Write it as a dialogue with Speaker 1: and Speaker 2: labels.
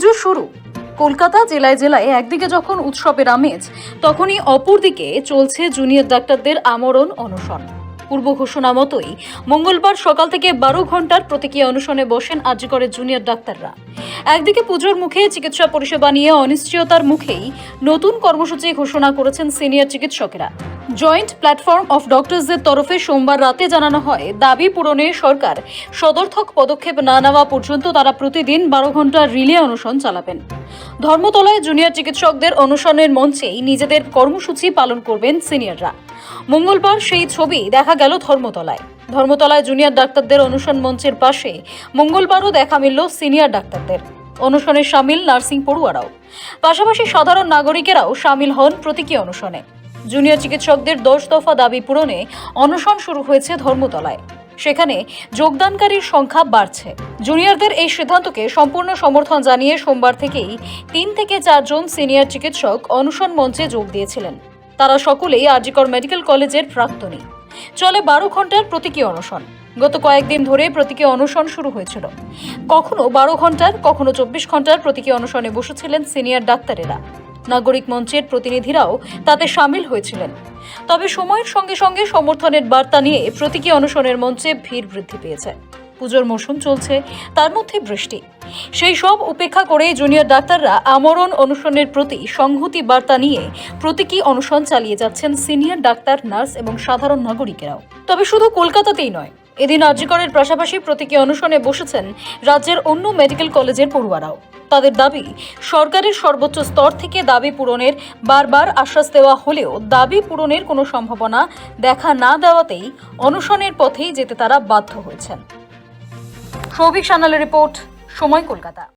Speaker 1: শুরু। কলকাতা জেলায় জেলায় একদিকে যখন উৎসবের আমেজ, তখনই অপরদিকে চলছে জুনিয়র ডাক্তারদের আমরণ অনশন। পূর্ব ঘোষণা মতোই মঙ্গলবার সকাল থেকে বারো ঘণ্টার প্রতীকী অনশনে বসেন আর্যকরের জুনিয়র ডাক্তাররা। একদিকে পুজোর মুখে চিকিৎসা পরিষেবা নিয়ে অনিশ্চয়তার মুখেই নতুন কর্মসূচি ঘোষণা করেছেন সিনিয়র চিকিৎসকেরা। জয়েন্ট প্ল্যাটফর্ম অফ ডক্টরসদের তরফে সোমবার রাতে জানানো হয়, দাবি পূরণে সরকার সদর্থক পদক্ষেপ না নেওয়া পর্যন্ত তারা প্রতিদিন বারো ঘণ্টা রিলে অনশন চালাবেন। ধর্মতলায় জুনিয়র চিকিৎসকদের অনশনের মঞ্চেই নিজেদের কর্মসূচি পালন করবেন সিনিয়ররা। মঙ্গলবার সেই ছবি দেখা গেল ধর্মতলায়। ধর্মতলায় জুনিয়র ডাক্তারদের অনুসরণ মঞ্চের পাশে মঙ্গলবারও দেখা মিলল সিনিয়র ডাক্তারদের। অনুসরণে সামিল নার্সিং পড়ুয়ারাও। পাশাপাশি সাধারণ নাগরিকেরাও সামিল হন প্রতীকী অনুসরণে জুনিয়র চিকিৎসকদের দশ দফা দাবি পূরণে অনশন শুরু হয়েছে ধর্মতলায়। সেখানে যোগদানকারীর সংখ্যা বাড়ছে। জুনিয়রদের এই সিদ্ধান্তকে সম্পূর্ণ সমর্থন জানিয়ে সোমবার থেকেই তিন থেকে চারজন সিনিয়র চিকিৎসক অনশন মঞ্চে যোগ দিয়েছিলেন। তারা সকলেই আরজিকর মেডিকেল কলেজের প্রাক্তনী। চলে বারো ঘণ্টার প্রতীকী অনশন। গত কয়েকদিন ধরে প্রতীকী অনশন শুরু হয়েছিল। কখনো বারো ঘণ্টার কখনো চব্বিশ ঘণ্টার প্রতীকী অনশনে বসেছিলেন সিনিয়র ডাক্তারেরা। নাগরিক মঞ্চের প্রতিনিধিরাও তাতে সামিল হয়েছিলেন। তবে সময়ের সঙ্গে সঙ্গে সমর্থনের বার্তা নিয়ে প্রতীকী অনশনের মঞ্চে ভিড় বৃদ্ধি পেয়েছে। পুজোর মরশুম চলছে, তার মধ্যে বৃষ্টি। সেই সব উপেক্ষা করে জুনিয়র ডাক্তাররা আমরণ অনুসরণের প্রতি সংহতি বার্তা নিয়ে প্রতীকী অনুসরণ চালিয়ে যাচ্ছেন সিনিয়র ডাক্তার, নার্স এবং সাধারণ নাগরিকেরাও। তবে শুধু কলকাতাতেই নয়, এদিন আর্যিকরের পাশাপাশি প্রতীকী অনুসরণে বসেছেন রাজ্যের অন্য মেডিকেল কলেজের পড়ুয়ারাও। তাদের দাবি, সরকারের সর্বোচ্চ স্তর থেকে দাবি পূরণের বারবার আশ্বাস দেওয়া হলেও দাবি পূরণের কোনো সম্ভাবনা দেখা না দেওয়াতেই অনশনের পথেই যেতে তারা বাধ্য হয়েছেন। সৌভিক সানালের রিপোর্ট, সময় কলকাতা।